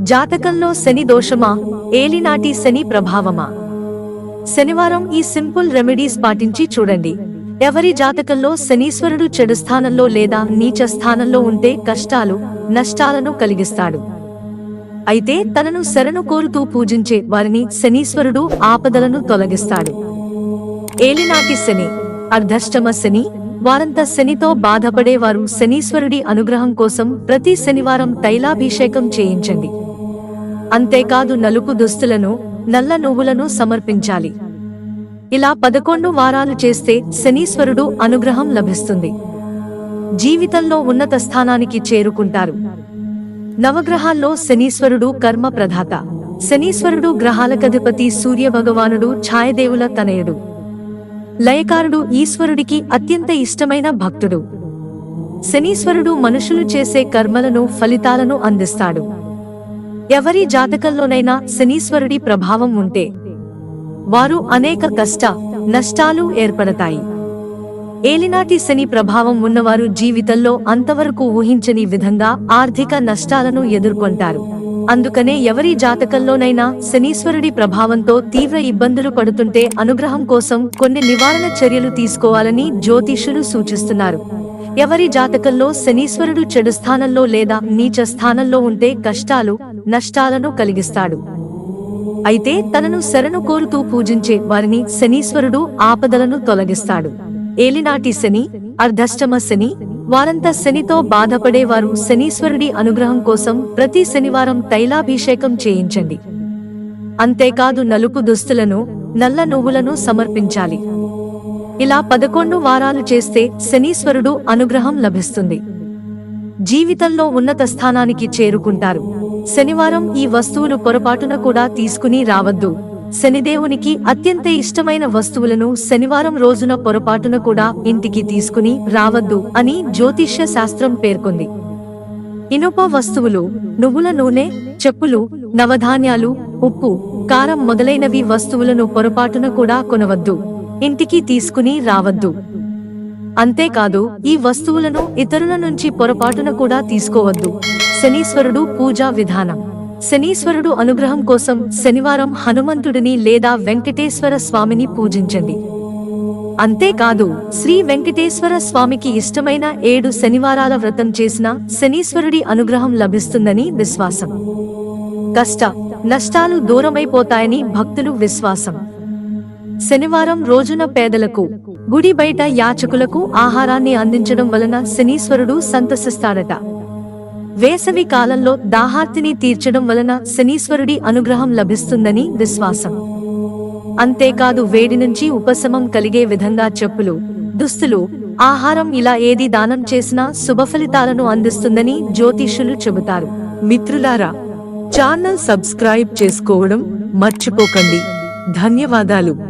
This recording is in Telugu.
జాతకంలో శని దోషమా? ఏలినాటి శని ప్రభావమా? శనివారం ఈ సింపుల్ రెమెడీస్ పాటించి చూడండి. ఎవరి జాతకంలో శనీశ్వరుడు చెడు స్థానంలో లేదా నీచ స్థానంలో ఉంటే కష్టాలు నష్టాలను కలిగిస్తాడు. అయితే తనను శరణు కోరుతూ పూజించే వారిని శనీశ్వరుడు ఆపదలను తొలగిస్తాడు. ఏలినాటి శని అర్ధష్టమ శని వారంతా శనితో బాధపడేవారు శనీశ్వరుడి అనుగ్రహం కోసం ప్రతి శనివారం తైలాభిషేకం చేయించండి. అంతేకాదు నలుపు దుస్తులను నల్ల నువ్వులను సమర్పించాలి. ఇలా పదకొండు వారాలు చేస్తే శనీశ్వరుడు అనుగ్రహం లభిస్తుంది. జీవితంలో ఉన్నత స్థానానికి చేరుకుంటారు. నవగ్రహాల్లో శనీశ్వరుడు కర్మ ప్రధాత. శనీశ్వరుడు గ్రహాలకధిపతి సూర్య భగవానుడు ఛాయదేవుల తనయుడు. లయకారుడు ఈశ్వరుడికి అత్యంత ఇష్టమైన భక్తుడు. శనీశ్వరుడు మనుషులు చేసే కర్మలను ఫలితాలను అందిస్తాడు. ఎవరి జాతకంలోనైనా శనీశ్వరుడి ప్రభావం ఉంటే వారు అనేక కష్ట నష్టాలు ఏర్పడతాయి. ఏలినాటి శని ప్రభావం ఉన్నవారు జీవితంలో అంతవరకు ఊహించని విధంగా ఆర్థిక నష్టాలను ఎదుర్కొంటారు. అందుకనే ఎవరి జాతకంలోనైనా శనీశ్వరుడి ప్రభావంతో తీవ్ర ఇబ్బందులు పడుతుంటే అనుగ్రహం కోసం కొన్ని నివారణ చర్యలు తీసుకోవాలని జ్యోతిషులు సూచిస్తున్నారు. ఎవరి జాతకంలో శనీశ్వరుడు చెడు స్థానంలో లేదా నీచ స్థానంలో ఉంటే కష్టాలు నష్టాలను కలిగిస్తాడు. అయితే తనను శరణు కోరుతూ పూజించే వారిని శనీశ్వరుడు ఆపదలను తొలగిస్తాడు. ఏలినాటి శని అర్ధష్టమ శని వారంతా శనితో బాధపడేవారు శనీశ్వరుడి అనుగ్రహం కోసం ప్రతి శనివారం తైలాభిషేకం చేయించండి. అంతేకాదు నలుపు దుస్తులను నల్ల నువ్వులను సమర్పించాలి. ఇలా పదకొండు వారాలు చేస్తే శనీశ్వరుడు అనుగ్రహం లభిస్తుంది. జీవితంలో ఉన్నత స్థానానికి చేరుకుంటారు. శనివారం ఈ వస్తువులు పొరపాటున కూడా తీసుకుని రావద్దు. శనిదేవునికి అత్యంత ఇష్టమైన వస్తువులను శనివారం రోజున పొరపాటున కూడా ఇంటికి తీసుకుని రావద్దు అని జ్యోతిష్య శాస్త్రం పేర్కొంది. ఇనుప వస్తువులు నువ్వుల నూనె చెప్పులు నవధాన్యాలు ఉప్పు కారం మొదలైనవి వస్తువులను పొరపాటున కూడా కొనవద్దు. ఇంటికి తీసుకుని రావద్దు. అంతేకాదు ఈ వస్తువులను ఇతరుల నుంచి పొరపాటున కూడా తీసుకోవద్దు. శనీశ్వరుడు పూజా విధానం. శనీశ్వరుడు అనుగ్రహం కోసం శనివారం హనుమంతుడిని లేదా వెంకటేశ్వర స్వామిని పూజించండి. అంతేకాదు శ్రీ వెంకటేశ్వర స్వామికి ఇష్టమైన ఏడు శనివారాల వ్రతం చేసిన శనీశ్వరుడి అనుగ్రహం లభిస్తుందని విశ్వాసం. కష్ట నష్టాలు దూరమైపోతాయని భక్తులు విశ్వాసం. శనివారం రోజున పేదలకు గుడి బయట యాచకులకు ఆహారాన్ని అందించడం వలన శనీశ్వరుడు సంతసిస్తాడట. వేసవి కాలంలో దాహార్తిని తీర్చడం వలన శనీశ్వరుడి అనుగ్రహం లభిస్తుందని విశ్వాసం. అంతేకాదు వేడి నుంచి ఉపశమం కలిగే విధంగా చెప్పులు దుస్తులు ఆహారం ఇలా ఏది దానం చేసినా శుభఫలితాలను అందిస్తుందని జ్యోతిష్యులు చెబుతారు. మిత్రులారా ఛానల్ సబ్స్క్రైబ్ చేసుకోవడం మర్చిపోకండి. ధన్యవాదాలు.